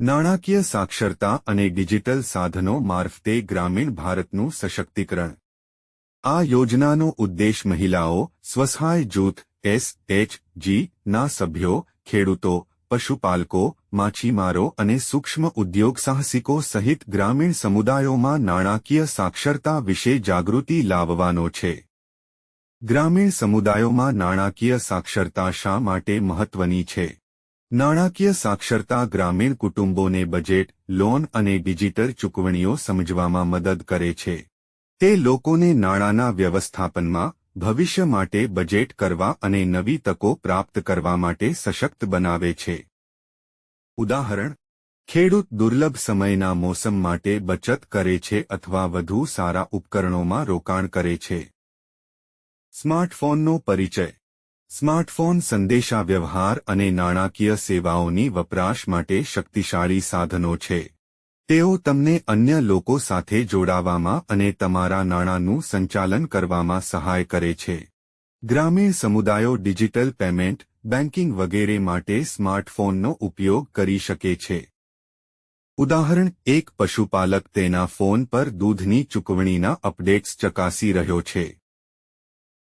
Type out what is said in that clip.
નાણાકીય સાક્ષરતા અને ડિજિટલ સાધનો મારફતે ગ્રામીણ ભારતનું સશક્તિકરણ. આ યોજનાનો ઉદ્દેશ મહિલાઓ, સ્વસહાય જૂથ એસએચજી ના સભ્યો, ખેડૂતો, પશુપાલકો, માછીમારો અને સૂક્ષ્મ ઉદ્યોગ સાહસિકો સહિત ગ્રામીણ સમુદાયોમાં નાણાકીય સાક્ષરતા વિશે જાગૃતિ લાવવાનો છે. ગ્રામીણ સમુદાયોમાં નાણાકીય સાક્ષરતા શા માટે મહત્વની છે? નાણાકીય સાક્ષરતા ગ્રામીણ કુટુંબોને બજેટ, લોન અને ડિજિટલ ચૂકવણીઓ સમજવામાં મદદ કરે છે. તે લોકોને નાણાંના વ્યવસ્થાપનમાં, ભવિષ્ય માટે બજેટ કરવા અને નવી તકો પ્રાપ્ત કરવા માટે સશક્ત બનાવે છે. ઉદાહરણ, ખેડૂત દુર્લભ સમયના મોસમ માટે બચત કરે છે અથવા વધુ સારા ઉપકરણોમાં રોકાણ કરે છે. સ્માર્ટફોનનો પરિચય સ્માર્ટફોન સંદેશાવ્યવહાર અને નાણાકીય સેવાઓની વપરાશ માટે શક્તિશાળી સાધનો છે. તેઓ તમને અન્ય લોકો સાથે જોડાવામાં અને તમારા નાણાંનું સંચાલન કરવામાં સહાય કરે છે. ગ્રામીણ સમુદાયો ડિજિટલ પેમેન્ટ બેન્કિંગ વગેરે માટે સ્માર્ટફોનનો ઉપયોગ કરી શકે છે. ઉદાહરણ, એક પશુપાલક તેના ફોન પર દૂધની ચૂકવણીના અપડેટ્સ ચકાસી રહ્યો છે.